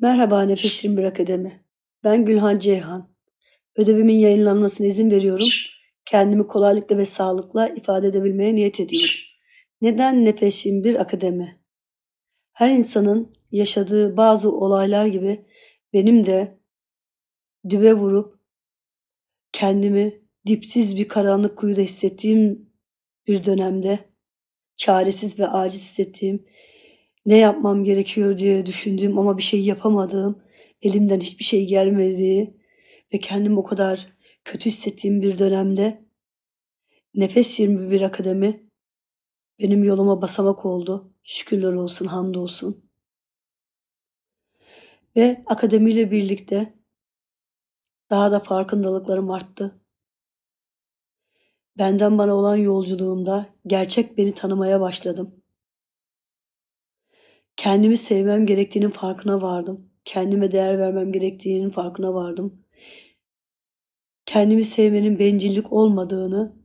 Merhaba Nefes 21 Akademi. Ben Gülhan Ceyhan. Ödevimin yayınlanmasına izin veriyorum. Kendimi kolaylıkla ve sağlıkla ifade edebilmeye niyet ediyorum. Neden Nefes 21 Akademi? Her insanın yaşadığı bazı olaylar gibi benim de dibe vurup kendimi dipsiz bir karanlık kuyuda hissettiğim bir dönemde çaresiz ve aciz hissettiğim ne yapmam gerekiyor diye düşündüğüm ama bir şey yapamadığım, elimden hiçbir şey gelmediği ve kendimi o kadar kötü hissettiğim bir dönemde Nefes 21 Akademi benim yoluma basamak oldu. Şükürler olsun, hamdolsun. Ve akademiyle birlikte daha da farkındalıklarım arttı. Benden bana olan yolculuğumda gerçek beni tanımaya başladım. Kendimi sevmem gerektiğinin farkına vardım. Kendime değer vermem gerektiğinin farkına vardım. Kendimi sevmenin bencillik olmadığını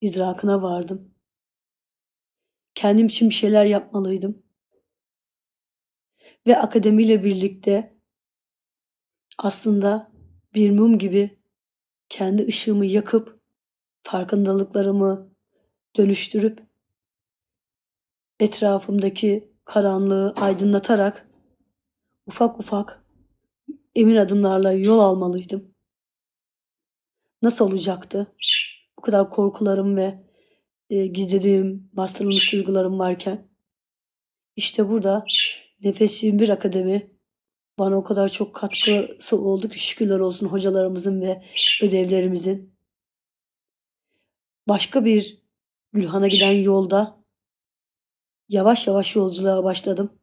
idrakına vardım. Kendim için bir şeyler yapmalıydım. Ve akademiyle birlikte aslında bir mum gibi kendi ışığımı yakıp farkındalıklarımı dönüştürüp etrafımdaki karanlığı aydınlatarak ufak ufak emin adımlarla yol almalıydım. Nasıl olacaktı? Bu kadar korkularım ve e, gizlediğim, bastırılmış duygularım varken. İşte burada Nefes 21 Akademi bana o kadar çok katkısı oldu ki şükürler olsun hocalarımızın ve ödevlerimizin. Başka bir Gülhan'a giden yolda yavaş yavaş yolculuğa başladım.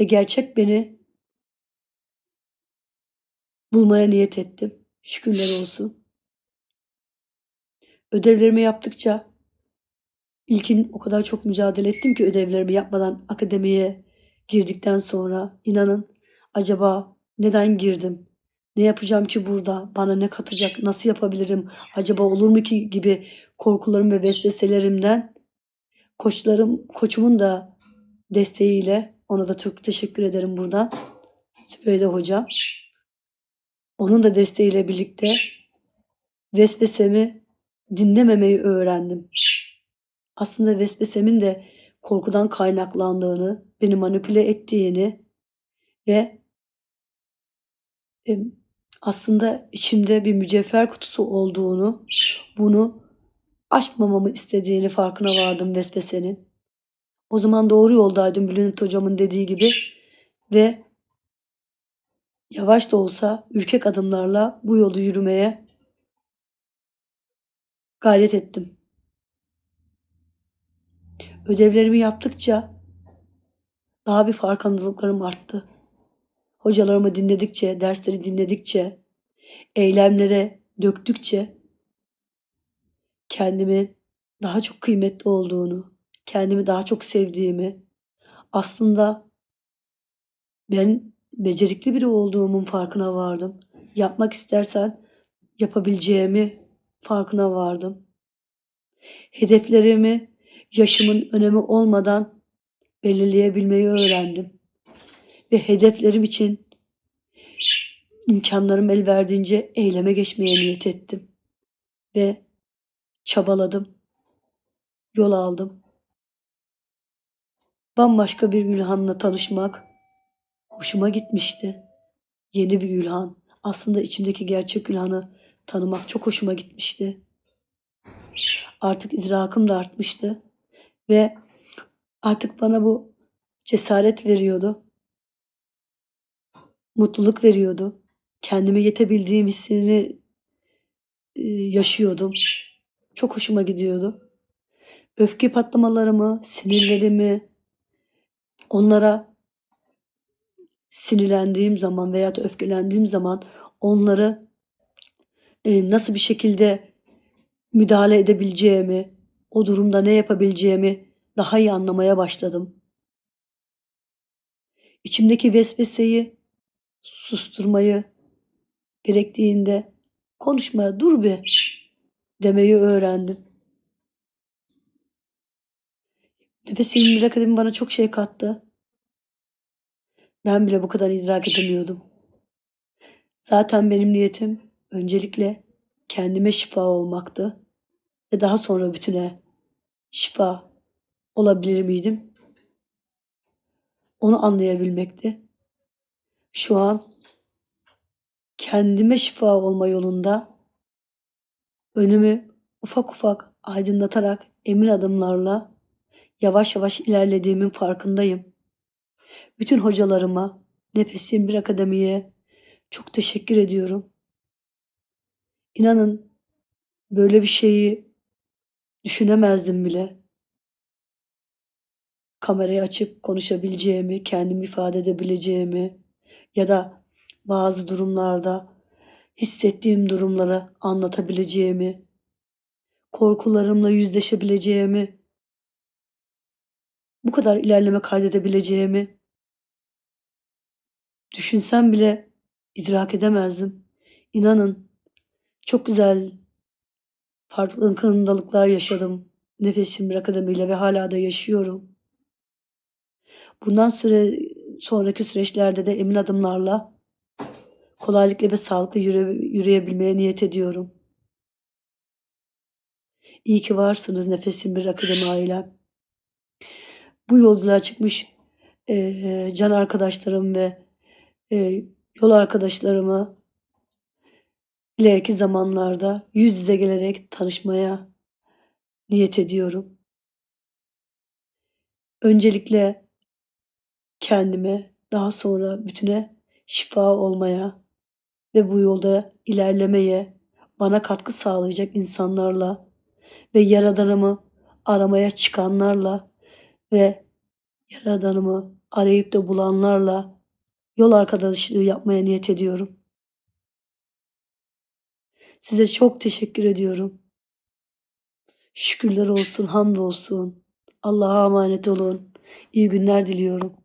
Ve gerçek beni bulmaya niyet ettim. Şükürler olsun. Ödevlerimi yaptıkça ilkin o kadar çok mücadele ettim ki ödevlerimi yapmadan akademiye girdikten sonra inanın acaba neden girdim? Ne yapacağım ki burada? Bana ne katacak? Nasıl yapabilirim? Acaba olur mu ki gibi korkularım ve vesveselerimden koçlarım, koçumun da desteğiyle ona da çok teşekkür ederim buradan. Sübeyde hocam. Onun da desteğiyle birlikte vesvesemi dinlememeyi öğrendim. Aslında vesvesemin de korkudan kaynaklandığını, beni manipüle ettiğini ve e, aslında içimde bir mücevher kutusu olduğunu, bunu aşmamamı istediğini farkına vardım vesvesenin. O zaman doğru yoldaydım Bülent hocamın dediği gibi ve yavaş da olsa ürkek adımlarla bu yolu yürümeye gayret ettim. Ödevlerimi yaptıkça daha bir farkındalıklarım arttı. Hocalarımı dinledikçe, dersleri dinledikçe, eylemlere döktükçe kendimi daha çok kıymetli olduğunu, kendimi daha çok sevdiğimi, aslında ben becerikli biri olduğumun farkına vardım. Yapmak istersen yapabileceğimi farkına vardım. Hedeflerimi yaşımın önemi olmadan belirleyebilmeyi öğrendim. Ve hedeflerim için imkanlarım el verdiğince eyleme geçmeye niyet ettim. Ve çabaladım. Yol aldım. Bambaşka bir Gülhan'la tanışmak hoşuma gitmişti. Yeni bir Gülhan. Aslında içimdeki gerçek Gülhan'ı tanımak çok hoşuma gitmişti. Artık idrakım da artmıştı ve artık bana bu cesaret veriyordu. Mutluluk veriyordu. Kendime yetebildiğim hissini e, yaşıyordum. Çok hoşuma gidiyordu. Öfke patlamalarımı, sinirlerimi onlara sinirlendiğim zaman veya da öfkelendiğim zaman onları e, nasıl bir şekilde müdahale edebileceğimi, o durumda ne yapabileceğimi daha iyi anlamaya başladım. İçimdeki vesveseyi susturmayı gerektiğinde konuşmaya dur be demeyi öğrendim. Nefes 21 Akademi bana çok şey kattı. Ben bile bu kadar idrak edemiyordum. Zaten benim niyetim öncelikle kendime şifa olmaktı ve daha sonra bütüne şifa olabilir miydim? Onu anlayabilmekti. Şu an kendime şifa olma yolunda önümü ufak ufak aydınlatarak emin adımlarla yavaş yavaş ilerlediğimin farkındayım. Bütün hocalarıma, Nefesim Bir Akademi'ye çok teşekkür ediyorum. İnanın böyle bir şeyi düşünemezdim bile. Kamerayı açıp konuşabileceğimi, kendimi ifade edebileceğimi ya da bazı durumlarda hissettiğim durumları anlatabileceğimi, korkularımla yüzleşebileceğimi, bu kadar ilerleme kaydedebileceğimi düşünsem bile idrak edemezdim. İnanın çok güzel farkındalıklar yaşadım Nefesim Bir Akademi'yle ve hala da yaşıyorum. Bundan süre sonraki süreçlerde de emin adımlarla kolaylıkla ve sağlıklı yürü, yürüyebilmeye niyet ediyorum. İyi ki varsınız Nefesim Bir Akademi ailem. Bu yolculuğa çıkmış eee, can arkadaşlarım ve eee, yol arkadaşlarımı ileriki zamanlarda yüz yüze gelerek tanışmaya niyet ediyorum. Öncelikle kendime, daha sonra bütüne şifa olmaya ve bu yolda ilerlemeye bana katkı sağlayacak insanlarla ve Yaradanımı aramaya çıkanlarla ve Yaradanımı arayıp da bulanlarla yol arkadaşlığı yapmaya niyet ediyorum. Size çok teşekkür ediyorum. Şükürler olsun, hamdolsun. Allah'a emanet olun. İyi günler diliyorum.